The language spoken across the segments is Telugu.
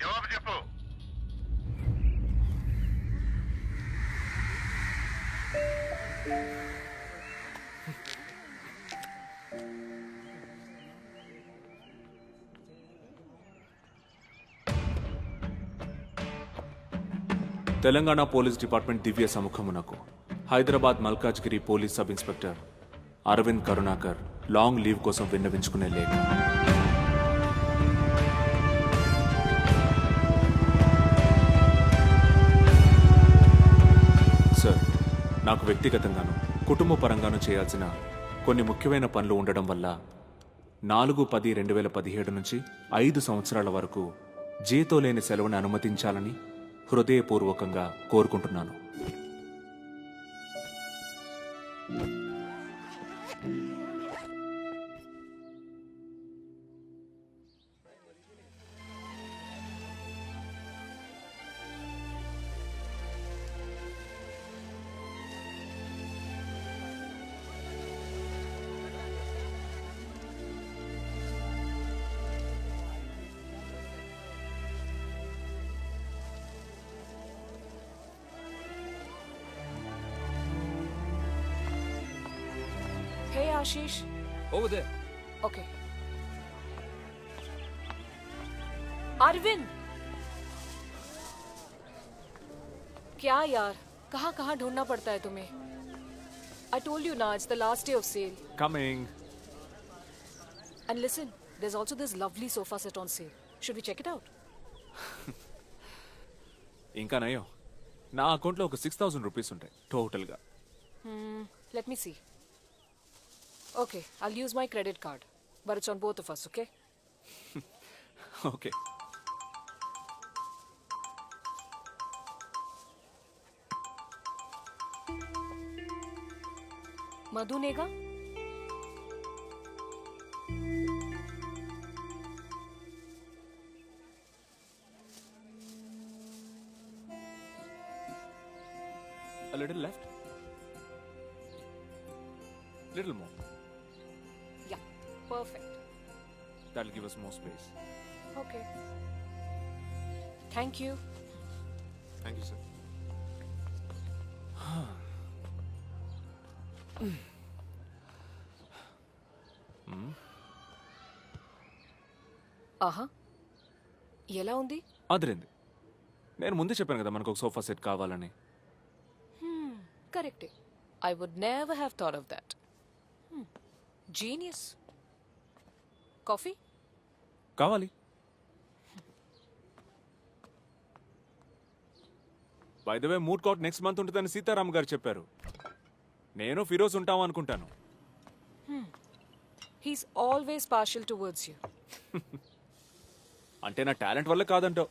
జవాబు చెప్పు? తెలంగాణ పోలీస్ డిపార్ట్మెంట్ దివ్య సముఖమునకు. Hyderabad Malkajgiri police sub inspector Aravind Karunakar long leave కోసం విన్నవించుకునే లేఖ. నాకు వ్యక్తిగతంగాను కుటుంబ పరంగాను చేయాల్సిన కొన్ని ముఖ్యమైన పనులు ఉండడం వల్ల నాలుగు పది రెండు వేల పదిహేడు నుంచి ఐదు సంవత్సరాల వరకు జీతో లేని సెలవుని అనుమతించాలని హృదయపూర్వకంగా కోరుకుంటున్నాను. Hey, Ashish. Over there. Okay. Arvind क्या यार कहाँ कहाँ ढूंढना पड़ता है तुम्हें I told you now it's the last day of sale. Coming And listen, there's also this lovely sofa set on sale. Should we check it out? ఇంకా నయం నా అకౌంట్లో ఒక సిక్స్ థౌసండ్ రూపీస్ ఉంటాయి టోటల్గా Let me see. Okay, I'll use my credit card. But it's on both of us, okay? Okay Madhu नेगा A little left. Little more. Perfect. That'll give us more space. Okay. Thank you. Thank you, sir. ఆహా ఎలా ఉంది అదిరింది నేను ముందే చెప్పాను కదా మనకు ఒక సోఫా సెట్ కావాలని కరెక్టే I would never have thought of that genius coffee? కావాలి. By the way mood coat next month ఉంటుందని సీతారాం గారు చెప్పారు. నేను ఫిరోజ్ ఉంటాం అనుకుంటాను. He's always partial towards you అంటే నా టాలెంట్ వల్ల కాదంటావు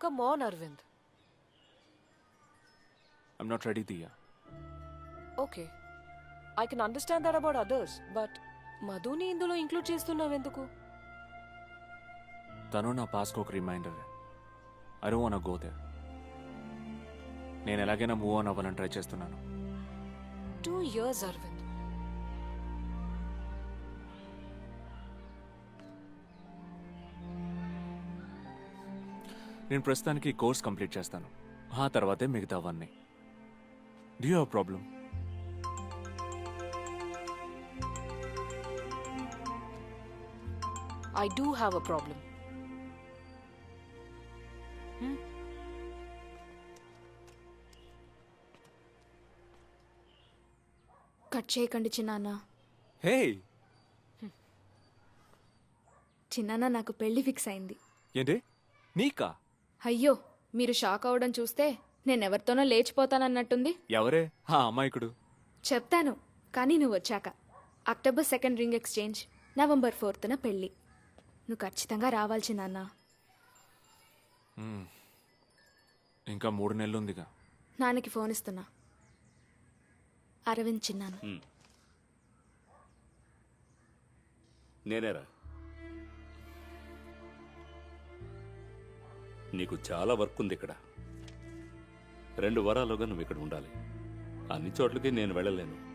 come on Aravind I'm not ready Diya okay I can understand that about others but మధుని ఇందులో ఇంక్లూడ్ చేస్తున్నావు ఎందుకు? తను నా పాస్కి ఒక reminder I don't want go there నేను ఎలాగైనా మూవ్ ఆన్ అవ్వాలని ట్రై చేస్తున్నాను. టూ ఇయర్స్ అరవింద్ నేను ప్రస్తుతానికి ఈ కోర్స్ కంప్లీట్ చేస్తాను. ఆ తర్వాతే మిగతా అవన్నీ. Do have problem I do have a problem cut చేయకండి చిన్నాన్న. హే చిన్నాన్న నాకు పెళ్ళి ఫిక్స్ అయింది. ఏంటి? నీకా? అయ్యో మీరు షాక్ అవడం చూస్తే నేనెవరితోనో లేచిపోతానన్నట్టుంది. ఎవరే? ఆ అమాయకుడు. చెప్తాను కానీ నువ్వు వచ్చాక. October second ring exchange November ఫోర్త్న పెళ్ళి. నువ్వు ఖచ్చితంగా రావాల్సింది అన్న ఇంకా మూడు నెలలు ఉందిగా నాన్నకి ఫోన్ ఇస్తున్నా. అరవింద్ చిన్నాను నేనేరా? నీకు చాలా వర్క్ ఉంది ఇక్కడ. రెండు వారాలుగా నువ్వు ఇక్కడ ఉండాలి. అన్ని చోట్లకి నేను వెళ్ళలేను.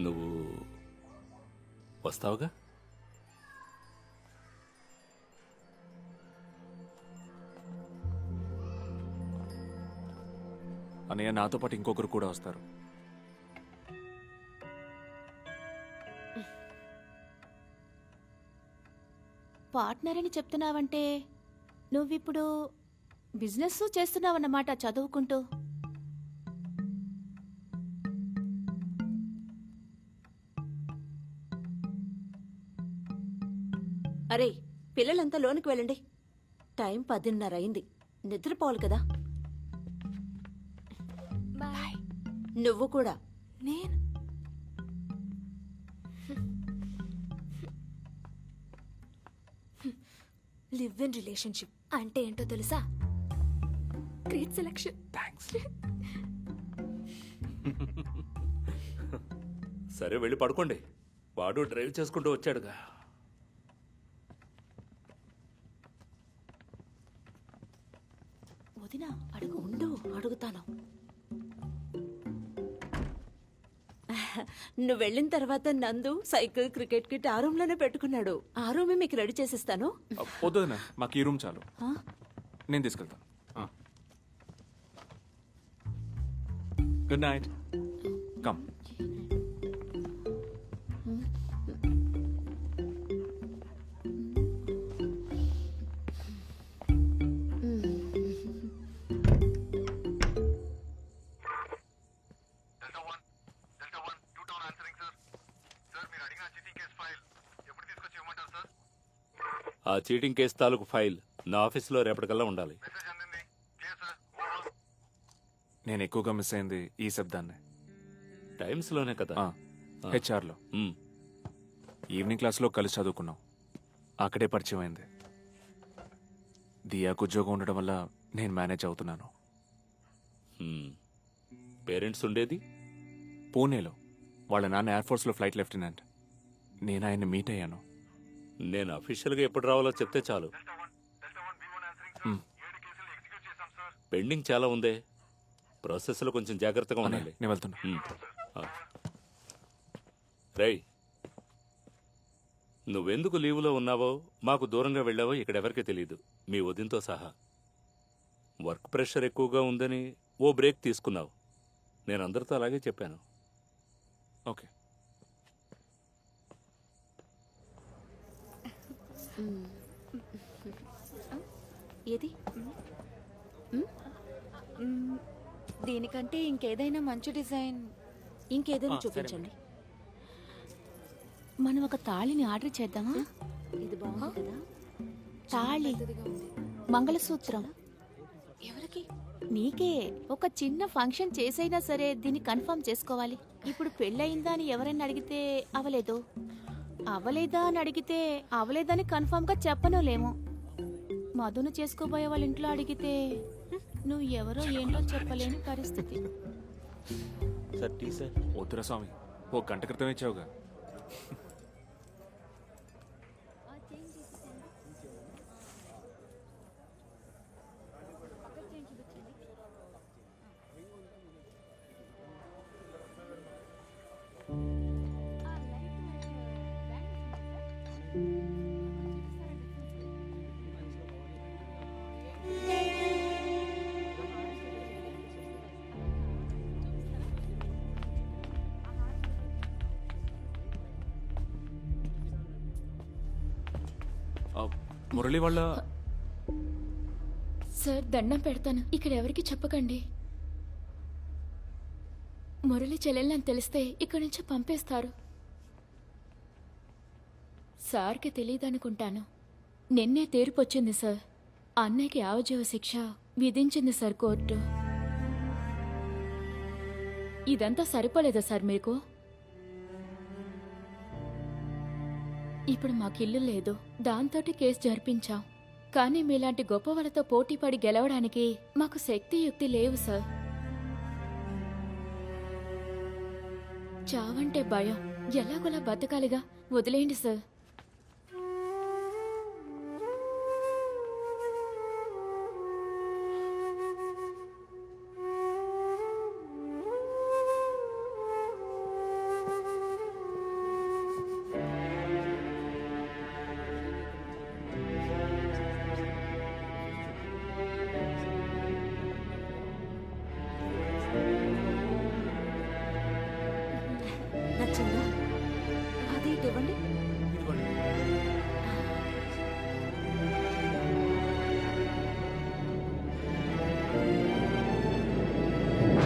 నువ్వు వస్తావుగా? అనయ్య నాతో పాటు ఇంకొకరు కూడా వస్తారు. పార్ట్నర్ అని చెప్తున్నావంటే నువ్విప్పుడు బిజినెస్ చేస్తున్నావన్నమాట చదువుకుంటూ. అరే పిల్లలంతా లోనికి వెళ్ళండి. టైం పదిన్నర అయింది నిద్రపోవాలి కదా. నువ్వు కూడా. నేను? లివ్ ఇన్ రిలేషన్షిప్ అంటే ఏంటో తెలుసా? Great selection. థ్యాంక్స్ సరే వెళ్ళి పడుకోండి. వాడు డ్రైవ్ చేసుకుంటూ వచ్చాడుగా. వదిన అడుగు ఉండు అడుగుతాను. నువ్వు వెళ్ళిన తర్వాత నందు సైకిల్ క్రికెట్ కిట్ ఆ రూమ్లోనే పెట్టుకున్నాడు. ఆ రూమే మీకు రెడీ చేసిస్తాను. వద్దు వదినా, మాకు ఈ రూమ్ చాలు. నేను తీసుకెళ్తాను good night come cheating case తాలూకు ఫైల్ నా ఆఫీస్లో రేపటికల్లా ఉండాలి. నేను ఎక్కువగా మిస్ అయింది ఈ శబ్దాన్ని. టైమ్స్లోనే కదా. హెచ్ఆర్లో. ఉమ్, ఈవినింగ్ క్లాస్లో కలిసి చదువుకున్నాం. అక్కడే పరిచయం అయింది. దియాకు ఉద్యోగం ఉండడం వల్ల నేను మేనేజ్ అవుతున్నాను. ఉమ్. పేరెంట్స్ ఉండేది? పూణేలో. వాళ్ళ నాన్న ఎయిర్ ఫోర్స్లో ఫ్లైట్ లెఫ్టినెంట్. నేను ఆయన్ని మీట్ అయ్యాను. నేను అఫీషియల్గా ఎప్పుడు రావాలో చెప్తే చాలు. పెండింగ్ చాలా ఉందే. ప్రాసెస్లో కొంచెం జాగ్రత్తగా ఉండాలి. నేను వెళ్తున్నా. రేయ్ నువ్వెందుకు లీవులో ఉన్నావో మాకు దూరంగా వెళ్ళావో ఇక్కడెవరికీ తెలియదు మీ వదినతో సహా. వర్క్ ప్రెషర్ ఎక్కువగా ఉందని ఓ బ్రేక్ తీసుకున్నావు. నేను అందరితో అలాగే చెప్పాను. ఓకే. ఏది? దీనికంటే ఇంకేదైనా మంచి డిజైన్ ఇంకేదైనా చూపించండి. మనం ఒక తాళిని ఆర్డర్ చేద్దామా? ఇది బాగుంది కదా? తాళి. మంగళసూత్రం. ఎవరికి? నీకే. ఒక చిన్న ఫంక్షన్ చేసైనా సరే దీన్ని కన్ఫర్మ్ చేసుకోవాలి. ఇప్పుడు పెళ్ళయిందా అని ఎవరైనా అడిగితే అవలేదు. అవలేదా అని అడిగితే అవలేదని కన్ఫర్మ్గా చెప్పనులేము. మధును చేసుకోబోయే వాళ్ళ ఇంట్లో అడిగితే నువ్వు ఎవరో ఏంటో చెప్పలేని పరిస్థితి. Sir tea sir. వద్దురా స్వామి ఓ గంట క్రితం ఇచ్చావుగా. మురళి వాళ్ళ సార్ దండం పెడతాను. ఇక్కడ ఎవరికి చెప్పకండి. మురళి చెల్లెళ్ళని తెలిస్తే ఇక్కడి నుంచి పంపేస్తారు. సార్కి తెలియదు అనుకుంటాను నిన్నే తీర్పొచ్చింది సార్. అన్నయ్యకి యావజీవ శిక్ష విధించింది సార్ కోర్టు. ఇదంతా సరిపోలేదా సార్ మీకు? ఇప్పుడు మాకిల్లు లేదు. దాంతోటి కేసు జరిపించాం. కానీ మీలాంటి గొప్ప వాళ్ళతో పోటీపడి గెలవడానికి మాకు శక్తి యుక్తి లేవు సార్. చావంటే భయం. ఎలాగోలా బతకాలిగా. వదిలేయండి సార్.